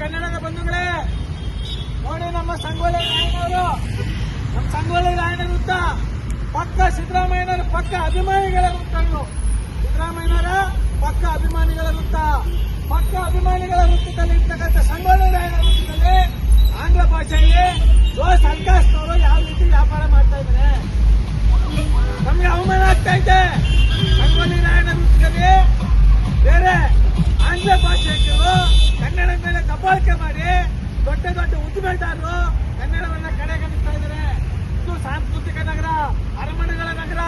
ಕನ್ನಡದ ಬಂಧುಗಳೇ, ನೋಡಿ ನಮ್ಮ ಸಂಗೊಳ್ಳಿ ರಾಯಣ್ಣವರು ನಮ್ಮ ಸಂಗೊಳ್ಳಿ ರಾಯಣ್ಣ ವೃತ್ತ ಪಕ್ಕ ಸಿದ್ದರಾಮಯ್ಯನವರ, ಪಕ್ಕ ಅಭಿಮಾನಿಗಳ ವೃತ್ತಗಳು ಸಿದ್ದರಾಮಯ್ಯನವರ, ಪಕ್ಕ ಅಭಿಮಾನಿಗಳ ವೃತ್ತ ಪಕ್ಕ ಅಭಿಮಾನಿಗಳ ವೃತ್ತದಲ್ಲಿ ಇರ್ತಕ್ಕಂಥ ಸಂಗೊಳ್ಳಿ ರಾಯಣ್ಣ ವೃತ್ತದಲ್ಲಿ ಆಂಗ್ಲ ಭಾಷೆಯಲ್ಲಿ ಮೇಲೆ ದಬ್ಬಾಳಿಕೆ ಮಾಡಿ ದೊಡ್ಡ ದೊಡ್ಡ ಉದ್ದಿಮೆದಾರರು ಕನ್ನಡವನ್ನ ಕಡೆಗಣಿಸ್ತಾ ಇದ್ದಾರೆ. ಇದು ಸಾಂಸ್ಕೃತಿಕ ನಗರ, ಅರಮನೆಗಳ ನಗರ,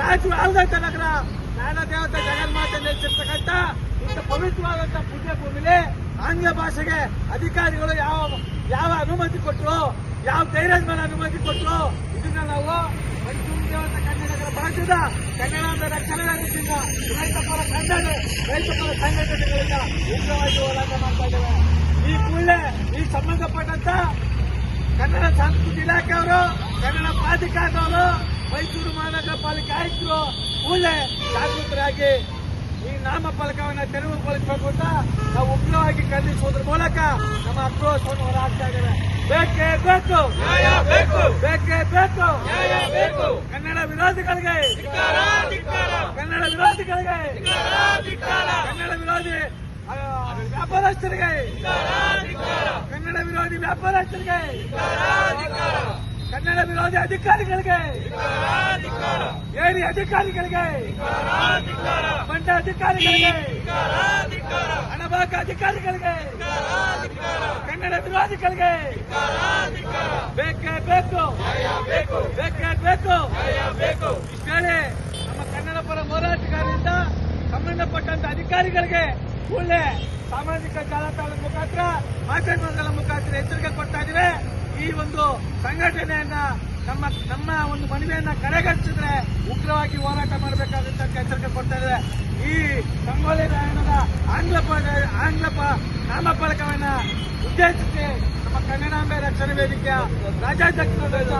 ರಾಜ ಆಳ್ದಂತ ನಗರ. ನಾನ ದೇವತೆ ಜಗನ್ಮಾತೆ ನೆಲೆಸಿರ್ತಕ್ಕಂಥ ಇಂಥ ಪವಿತ್ರವಾದಂತ ಪುಣ್ಯ ಭೂಮಿಲಿ ಆಂಗ್ಲ ಭಾಷೆಗೆ ಅಧಿಕಾರಿಗಳು ಯಾವ ಯಾವ ಅನುಮತಿ ಕೊಟ್ಟರು ಯಾವ ಧೈರ್ಯದ ಮೇಲೆ ಅನುಮತಿ ಕೊಟ್ಟರು ಇದನ್ನ ನಾವು ದೇವತೆ ಕನ್ನಡಗಳ ಭಾಷೆದ ಕನ್ನಡ ರಕ್ಷಣೆ ರೀತಿಯಿಂದ ರೈತ ಪರ ಕನ್ನಡ ರೈತ ಪರ ಸಂಘಟನೆಗಳಿಂದ ಉಗ್ರವಾಗಿ ಹೋರಾಟ ಮಾಡ್ತಾ ಇದ್ದೇವೆ. ಈ ಕೂಡಲೇ ಈ ಸಂಬಂಧಪಟ್ಟಂತ ಕನ್ನಡ ಸಂಸ್ಕೃತಿ ಇಲಾಖೆಯವರು ಕನ್ನಡ ಪ್ರಾಧಿಕಾರದವರು ಮೈಸೂರು ಮಹಾನಗರ ಪಾಲಿಕೆ ಆಯುಕ್ತರು ಕೂಡಲೇ ಜಾಗೃತರಾಗಿ ಈ ನಾಮಫಲಕವನ್ನ ತೆರವುಗೊಳಿಸಬೇಕು ಅಂತ ನಾವು ಉಗ್ರವಾಗಿ ಖಂಡಿಸುವುದರ ಮೂಲಕ ನಮ್ಮ ಆಕ್ರೋಶವನ್ನು ಹೊರಹಾಕ್ತಾ ಇದ್ದೇವೆ. ಬೇಕೇ ಬೇಕು. ಬೇಕು. ಬೇಕೇ ಕನ್ನಡ ವಿರೋಧಿಗಳಿಗೆ ಧಿಕ್ಕಾರ, ಧಿಕ್ಕಾರ, ಕನ್ನಡ ವಿರೋಧಿ ಆ, ವ್ಯಾಪಾರಸ್ಥರಿಗೆ ಕನ್ನಡ ವಿರೋಧಿ ವ್ಯಾಪಾರಸ್ಥರಿಗೆ. ಕನ್ನಡ ವಿರೋಧಿ ಅಧಿಕಾರಿಗಳಿಗೆ. ಏರಿ ಅಧಿಕಾರಿಗಳಿಗೆ. ಬಂಡ ಅಧಿಕಾರಿಗಳಿಗೆ. ಹಣಬಾಕ ಅಧಿಕಾರಿಗಳಿಗೆ. ಕನ್ನಡ ವಿರೋಧಿಗಳಿಗೆ. ಬೇಕೇ ಬೇಕು. ಬೇಕು, ಬೇಕೇ ಇಷ್ಟೇ ನಮ್ಮ ಕನ್ನಡ ಪರ ಹೋರಾಟಗಾರರಿಂದ ಸಂಬಂಧಪಟ್ಟಂತ ಅಧಿಕಾರಿಗಳಿಗೆ ಕೂಡಲೇ ಸಾಮಾಜಿಕ ಜಾಲತಾಣದ ಮುಖಾಂತರ ಮಾಧ್ಯಮಗಳ ಮುಖಾಂತರ ಎಚ್ಚರಿಕೆ ಕೊಡ್ತಾ ಇದ್ದೀವಿ. ಈ ಒಂದು ಸಂಘಟನೆಯನ್ನ ನಮ್ಮ ನಮ್ಮ ಒಂದು ಮನವಿಯನ್ನ ಕಡೆಗಣಿಸಿದ್ರೆ ಉಗ್ರವಾಗಿ ಹೋರಾಟ ಮಾಡಬೇಕಾದಂತ ಎಚ್ಚರಿಕೆ ಕೊಡ್ತಾ ಇದ್ದಾರೆ ಈ ಸಂಗೊಳ್ಳಿ ರಾಯಣ್ಣನ ಆಂಗ್ಲ ಪ- ಆಂಗ್ಲ ಪ- ನಾಮಫಲಕವನ್ನ ಉದ್ದೇಶಿಸಿ ನಮ್ಮ ಕನ್ನಡಾಂಬೆ ರಕ್ಷಣೆ ವೇದಿಕೆಯ ರಾಜ್ಯಾಧ್ಯಕ್ಷರ